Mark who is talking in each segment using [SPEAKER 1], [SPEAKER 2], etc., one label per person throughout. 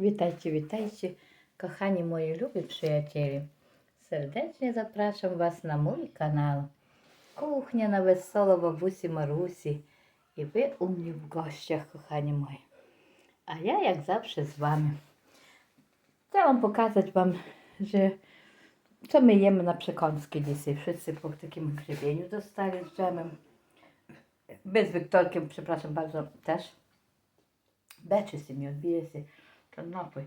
[SPEAKER 1] Witajcie, witajcie, kochani moi lubi przyjaciele. Serdecznie zapraszam Was na mój kanał Kuchnia na Wesoło Babusi Marusi. I Wy u mnie w gościach, kochani moi. A ja jak zawsze z Wami. Chciałam pokazać Wam, że co my jemy na przekąski dzisiaj. Wszyscy po takim grzebieniu dostali z dżemem. Bez Wiktorkiem, przepraszam bardzo, też. Beczy się mi odbije się. Та напої.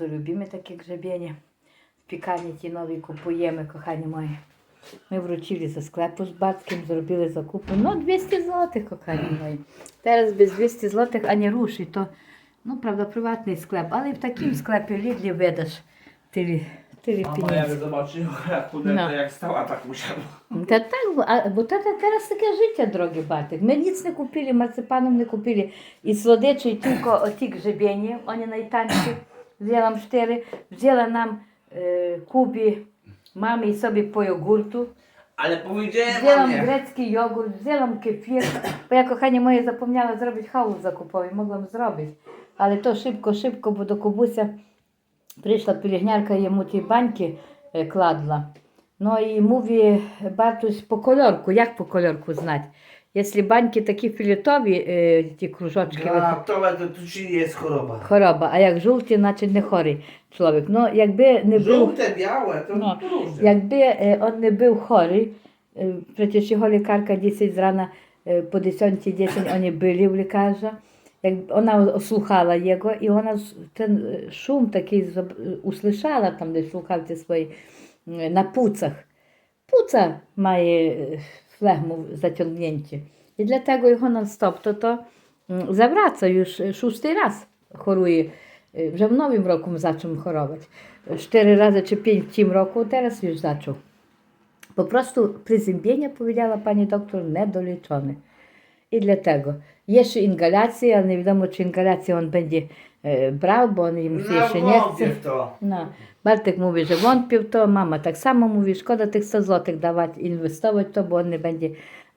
[SPEAKER 1] Любимо такі гребені. В пікарні ті нові купуємо, кохані мої. Ми вручили за склепу з батьком, зробили закупу. Ну, 200 злотих, кохані мої. Зараз без 200 злотих ані рушить, То, ну, правда, приватний склеп, але в такому склепі лідлі видаш. A
[SPEAKER 2] moja
[SPEAKER 1] pieniędzy.
[SPEAKER 2] jak zobaczyła jak pudełko,
[SPEAKER 1] No.
[SPEAKER 2] jak stała, tak musiała.
[SPEAKER 1] To tak, bo teraz takie życie, drogi Bartek. My nic nie kupili, marcypanów nie kupili. I słodyczy, tylko o tych grzebieni, oni najtańsi. Wzięłam cztery, wzięła nam e, Kubi, i sobie po jogurtu.
[SPEAKER 2] Ale powiedziałem
[SPEAKER 1] Wzięłam
[SPEAKER 2] mamie,
[SPEAKER 1] grecki jogurt, wzięłam kefir, bo ja kochanie moje zapomniałam zrobić hałas zakupowy, mogłam zrobić. Ale to szybko, szybko, bo do Kubusia Прийшла пілігнярка йому ті баньки е, кладла. Ну і мові е, бартусь по кольорку. Як по кольорку знати? Якщо баньки такі філітові, е, ті кружочки.
[SPEAKER 2] А то тут є хороба.
[SPEAKER 1] Хороба, а як жовті, значить не хорий чоловік. Ну, якби не був...
[SPEAKER 2] Жовте, біле,
[SPEAKER 1] то
[SPEAKER 2] ну,
[SPEAKER 1] Якби він не був хорий, протягом jego lekarka dzisiaj z rana 10-10 oni були в лікарні як вона ослухала його, і вона ten шум такий услышала там, де слухавці свої на пуцах. Пуца має е, флегму затягненті. І для того його нон-стоп, то, то заврацаю шостий раз хорує. Е, вже в новим роком почав хорувати. Чотири рази чи п'ять року, зараз вже почав. Po prostu przeziębienie, powiedziała pani doktor. I dlatego. Jeszcze inhalacje, ale nie wiadomo, czy inhalację on będzie e, brał, bo on im się jeszcze
[SPEAKER 2] No
[SPEAKER 1] nie
[SPEAKER 2] wątpię
[SPEAKER 1] chce.
[SPEAKER 2] w to.
[SPEAKER 1] No. Bartek mówi, że wątpił w to, mama tak samo mówi, szkoda tych 100 zł dawać, inwestować w to, bo on nie będzie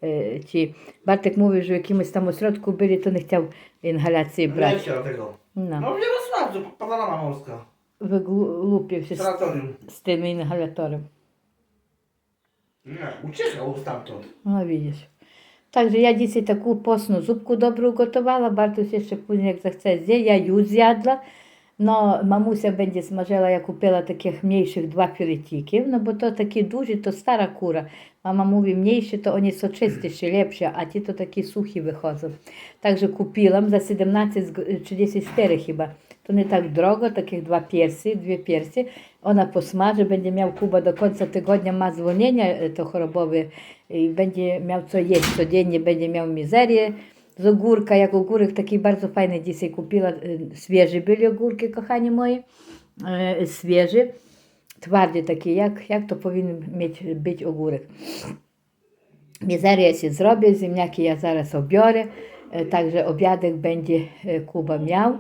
[SPEAKER 1] e, ci... Bartek mówi, że w jakimś tam ośrodku byli, to nie chciał inhalacji brać.
[SPEAKER 2] Nie chciał tego.
[SPEAKER 1] No.
[SPEAKER 2] No w Jarosławcu, Panorama Morska.
[SPEAKER 1] Wygłupił się z,
[SPEAKER 2] Sanatorium.
[SPEAKER 1] z tym inhalatorem.
[SPEAKER 2] Nie, uciekał stamtąd.
[SPEAKER 1] No widzisz. Также я дійсно таку постну зубку добру готувала, Бартусь ще пізніше, як захце з'є, я її з'ядла. Но мамуся бенді смажила, я купила таких м'єших два філетіків, ну бо то такі дуже, то стара кура. Мама мові м'єші, то вони сочистіші, ліпші, а ті то такі сухі виходять. Також купила за 17 чи 10 хіба. To nie tak drogo, takich dwa piersi, dwie piersi. Ona posmaży, będzie miał Kuba do końca tygodnia, ma zwolnienie e, to chorobowe i będzie miał co jeść codziennie, będzie miał mizerię z ogórka, jak ogórek taki bardzo fajny dzisiaj kupiła, e, świeży byli ogórki, kochani moi, e, świeży, twardy taki, jak, jak to powinien mieć, być ogórek. Mizerię się zrobię, ziemniaki ja zaraz obiorę, także obiadek będzie Kuba miał,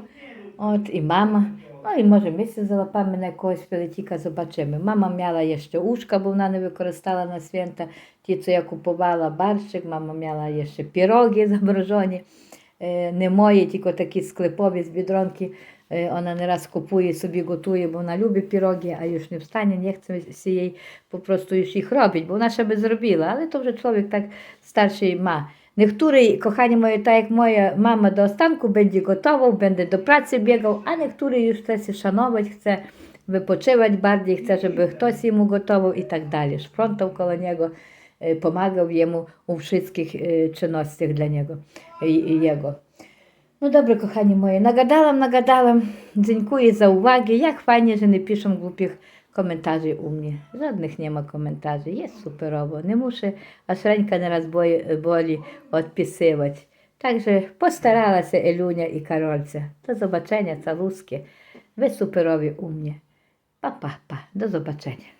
[SPEAKER 1] От і мама. No i może my się załapamy na jakiegoś filetika, zobaczymy. Mama miała jeszcze uszka, bo ona nie wykorzystała na święta. Ті, co я купувала, барщик, мама мала ще піроги заморожені. Е, не мої, тільки такі склепові з бідронки. Е, вона не раз купує, собі готує, бо вона любить піроги, а już не встане, не chce się jej їх робити, бо вона ще би зробила. Але то вже чоловік так старший має. Niektóry, kochani moje, tak jak moja mama do ostanku będzie gotował, będę do pracy biegał, a niektóry już chce się szanować, chce wypoczywać bardziej, chce, żeby ktoś jemu gotował i tak dalej. Szprzątał koło niego, e, pomagał jemu u wszystkich e, czynnościach dla niego i jego. No dobrze, kochani moje, nagadałam, nagadałam. Dziękuję za uwagę. Jak fajnie, że nie piszą głupich komentarzy u mnie. Żadnych nie ma komentarzy. Jest superowo. Nie muszę, aż ręka nieraz boi, boli odpisywać. Także postarała się Elunia i Karolce. Do zobaczenia, caluskie. Wy superowie u mnie. Pa, pa, pa. Do zobaczenia.